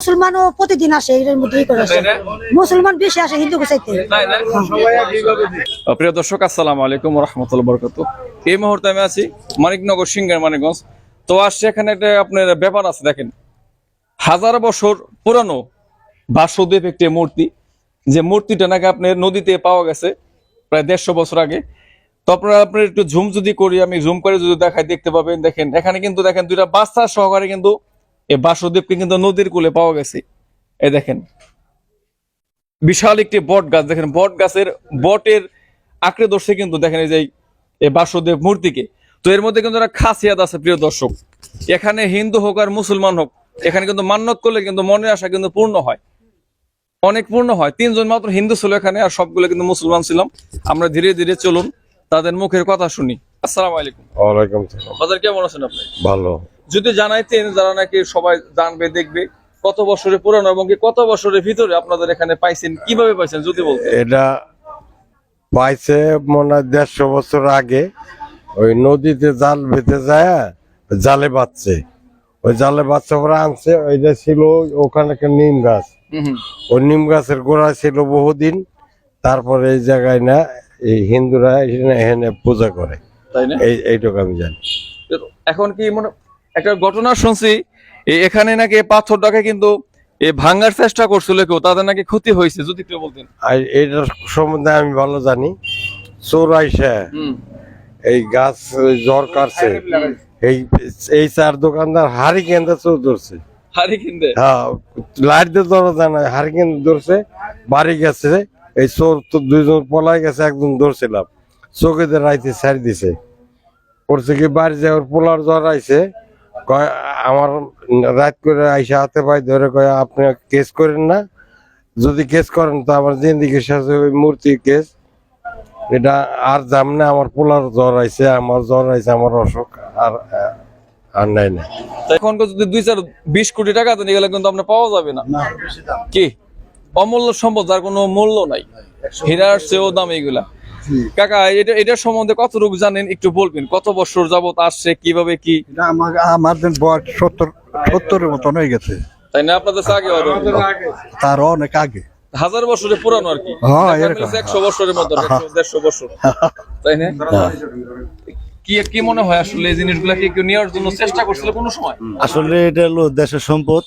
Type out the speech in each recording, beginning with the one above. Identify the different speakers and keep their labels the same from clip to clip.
Speaker 1: মুসলমানও প্রতিদিন আসে এর মধ্যে ই করে আসে। মুসলমান বেশি আসে হিন্দু
Speaker 2: না? আহ, প্রিয় দর্শক আসসালামু আলাইকুম রহমতুল্লাহ বরকত এই মুহূর্তে আমি আছি মানিকনগর সিঙ্গার মানিকগঞ্জ। তো আসছে এখানে একটা আপনার ব্যাপার আছে দেখেন। হাজার বছর পুরানো বাসুদেব একটি মূর্তি। যে মূর্তিটা নাকি আপনার নদীতে পাওয়া গেছে প্রায় দেড়শো বছর আগে। তো আপনারা আপনার একটু ঝুম যদি করি আমি জুম করে যদি দেখাই দেখতে পাবেন। দেখেন এখানে কিন্তু দেখেন দুইটা বাচ্চা সহকারে কিন্তু এই বাসুদেবকে কিন্তু নদীর কূলে পাওয়া গেছে। এই দেখেন বিশাল একটি বট গাছ। দেখেন বট গাছের বটের আঁকড়ে ধরছে কিন্তু দেখেন এই যে এই বাসুদেব মূর্তিকে। তো এর মধ্যে কিন্তু একটা খাসিয়াত আছে প্রিয় দর্শক। এখানে হিন্দু হোক আর মুসলমান হোক এখানে কিন্তু মান্যত করলে কিন্তু মনের আশা কিন্তু পূর্ণ হয়। অনেক পূর্ণ হয়। তিনজন মাত্র হিন্দু ছিল এখানে আর সবগুলো কিন্তু মুসলমান ছিলাম। আমরা ধীরে ধীরে চলুন তাদের মুখের কথা শুনি। আসসালামু আলাইকুম।
Speaker 3: ওয়ালাইকুম
Speaker 2: বাজার কেমন আছেন আপনি?
Speaker 3: ভালো।
Speaker 2: যদি জানাইতেন যারা নাকি সবাই জানবে দেখবে কত বছরে পুরানো এবং কত বছরের ভিতরে আপনাদের এখানে পাইছেন কীভাবে পাইছেন যদি বলতেন।
Speaker 3: এটা পাইছে মনে হয় দেড়শো বছর আগে ওই নদীতে জাল বেঁধে যায় জালে বাঁচছে ওই জালে বাচ্চা করে আনছে ওইটা ছিল ওখানে একটা নিম গাছ। ওই নিম গাছের গোড়া ছিল বহুদিন তারপরে এই জায়গায় না এই হিন্দুরা এখানে পূজা করে।
Speaker 2: তাই না?
Speaker 3: এই এইটুকু আমি জানি।
Speaker 2: এখন কি মনে একটা ঘটনা শুনছি এখানে নাকি এই পাথরটাকে কিন্তু ভাঙার চেষ্টা করছিল কেউ তাদের নাকি ক্ষতি হয়েছে যদি কেউ বলতেন।
Speaker 3: এটার সম্বন্ধে আমি ভালো জানি। চোর আইসা এই গাছ জ্বর কাটছে। এই এই চার দোকানদার হারি কেন্দ্র চোর ধরছে।
Speaker 2: হারি
Speaker 3: হ্যাঁ লাইট দিয়ে হারি কেন্দ্র ধরছে বাড়ি গেছে। এই চোর তো দুইজন পলাই গেছে একজন ধরছিলাম চোখে দিয়ে রাইতে ছাড়ি দিছে। করছে কি বাড়ি পোলার জ্বর আইছে। কয় আমার রাত করে আইসা হাতে পাই ধরে কয় আপনি কেস করেন না। যদি কেস করেন তো আমার জিন্দিগির সাথে ওই মূর্তি কেস। এটা আর যাম না আমার পোলার জ্বর আইছে আমার জ্বর আইছে আমার অসুখ আর আর নাই না।
Speaker 2: তা এখন যদি দুই চার বিশ কোটি টাকা দেন এগুলো কিন্তু আপনার পাওয়া যাবে না। কি? অমূল্য সম্পদ যার কোনো মূল্য নাই। হীরার চেয়েও দাম এইগুলা। কাকা এটা এটার সম্বন্ধে কত রূপ জানেন? একটু বলবেন কত বছর যাবত আসছে কীভাবে কি?
Speaker 4: আমার বয়স সত্তর সত্তরের মতন হয়ে গেছে।
Speaker 2: তাই না? আপনাদের আগে
Speaker 4: তার অনেক আগে।
Speaker 2: হাজার বছরের পুরানো আর কি।
Speaker 4: হ্যাঁ,
Speaker 2: একশো বছরের মতো একশো, দেড়শো বছর। তাই না? কি কি মনে হয় আসলে এই জিনিসগুলা কি কেউ নেওয়ার জন্য চেষ্টা করছিল কোনো সময়?
Speaker 5: আসলে এটা হলো দেশের সম্পদ।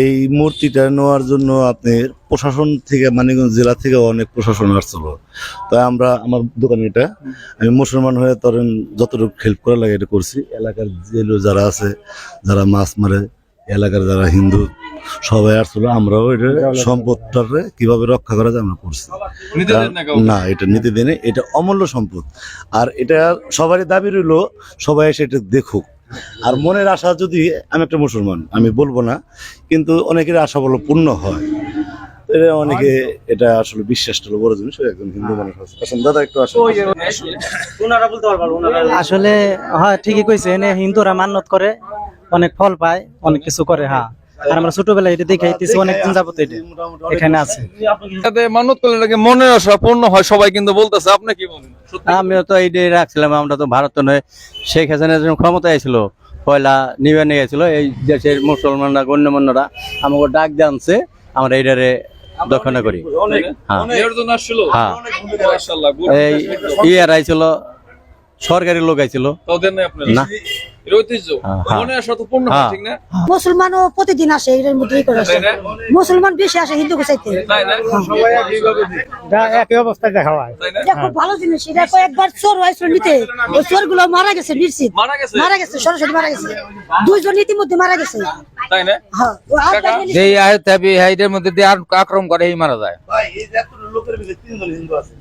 Speaker 5: এই মূর্তিটা নেওয়ার জন্য আপনি প্রশাসন থেকে মানিকগঞ্জ জেলা থেকে অনেক প্রশাসন আসছিল। তাই আমরা আমার দোকানে এটা। আমি মুসলমান হয়ে ধরেন যতটুকু হেল্প করা লাগে এটা করছি। এলাকার জেলে যারা আছে যারা মাছ মারে এলাকার যারা হিন্দু সবাই আসছিল। আমরাও এটা সম্পদটারে কীভাবে রক্ষা করা যায় আমরা করছি।
Speaker 2: না
Speaker 5: এটা নিতে দিনে এটা অমূল্য সম্পদ। আর এটা সবারই দাবি রইল সবাই এসে এটা দেখুক। আর মনের আশা যদি আমি একটা মুসলমান আমি বলব না কিন্তু অনেকের আশা বলো পূর্ণ হয়। এটা অনেকে এটা আসলে বিশ্বাস হলো বড় জিনিস একজন হিন্দু মানুষ আছে। দাদা একটু
Speaker 6: আসলে হ্যাঁ ঠিকই কইছে এনে হিন্দুরা মান্নত করে অনেক ফল পায় অনেক কিছু করে হ্যাঁ। আর আমরা ছোটবেলায় এটা দেখে আইতেছি অনেক যাবত এটা এখানে আছে।
Speaker 2: যাতে মানত করলে নাকি? মনের আশা পূর্ণ হয় সবাই কিন্তু বলতেছে আপনি কি বলেন?
Speaker 7: আমিও তো এইটাই রাখছিলাম আমরা তো ভারত নয়। শেখ হাসিনা যখন ক্ষমতায় ছিল পয়লা নিবে নিয়ে গেছিল এই দেশের মুসলমানরা গণ্যমান্যরা আমাকে ডাক জানছে আমরা এইটারে দক্ষিণা করি। হ্যাঁ। হ্যাঁ। এই ইয়ার আইছিল সরকারি লোক আইছিল? না। হ্যাঁ।
Speaker 2: হয়।
Speaker 7: হ্যাঁ।
Speaker 2: ঠিক না?
Speaker 1: মুসলমানও প্রতিদিন আসে মধ্যে? মুসলমান বেশি আসে হিন্দু চাইতে।
Speaker 6: একই অবস্থা দেখা হয়।
Speaker 2: তাই না?
Speaker 1: এটা খুব ভালো জিনিস এটা কয়েকবার চোর হয়েছিল নিতে ওই চোরগুলো মারা গেছে নিশ্চিত।
Speaker 2: মারা গেছে?
Speaker 1: সরাসরি মারা গেছে। দুইজন ইতিমধ্যে গেছে। হ্যাঁ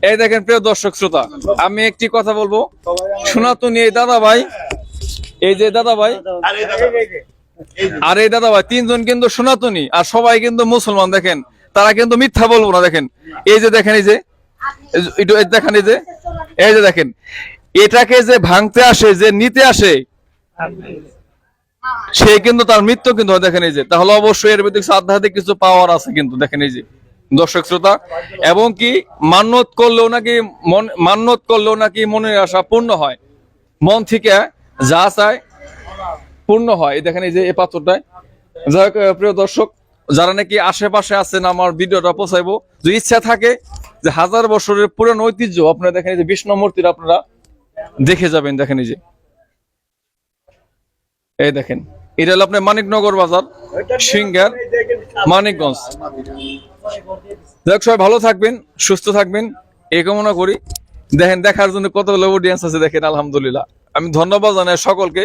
Speaker 8: এই
Speaker 2: দেখেন প্রিয় দর্শক শ্রোতা আমি একটি কথা বলব। সনাতনী এই দাদা ভাই এই যে দাদা ভাই। আর এই দাদা ভাই। তিনজন কিন্তু সনাতনী আর সবাই কিন্তু মুসলমান দেখেন। তারা কিন্তু মিথ্যা বলব না দেখেন। এই যে দেখেন এই যে। দেখেন এই যে। এই যে দেখেন। এটাকে যে ভাঙতে আসে যে নিতে আসে সে কিন্তু তার মৃত্যু কিন্তু দেখেন এই যে। তাহলে অবশ্যই এর ভিতরে আধ্যাত্মিক কিছু পাওয়ার আছে কিন্তু দেখেন এই যে। দর্শক শ্রোতা এবং কি মান্যত করলেও নাকি মন মান্যত করলেও নাকি মনের আশা পূর্ণ হয়। মন থেকে যা চায় পূর্ণ হয়। দেখেন এই যে এই পাথরটায়। যাই হোক, প্রিয় দর্শক যারা নাকি আশেপাশে আছেন আমার ভিডিওটা পৌঁছাইবো। যদি ইচ্ছা থাকে যে হাজার বছরের পুরনো ঐতিহ্য আপনারা দেখেন যে বিষ্ণু মূর্তির আপনারা দেখে যাবেন দেখেন এই যে। এই দেখেন এটা হলো আপনার মানিকনগর বাজার সিঙ্গার মানিকগঞ্জ। যাক সবাই ভালো থাকবেন সুস্থ থাকবেন এই কামনা করি। দেখেন দেখার জন্য কতগুলো অডিয়েন্স আছে দেখেন আলহামদুলিল্লাহ। আমি ধন্যবাদ জানাই সকলকে।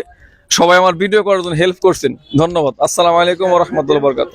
Speaker 2: সবাই আমার ভিডিও করার জন্য হেল্প করছেন। ধন্যবাদ। আসসালামু আলাইকুম রহমতুল্লাহ বরকাত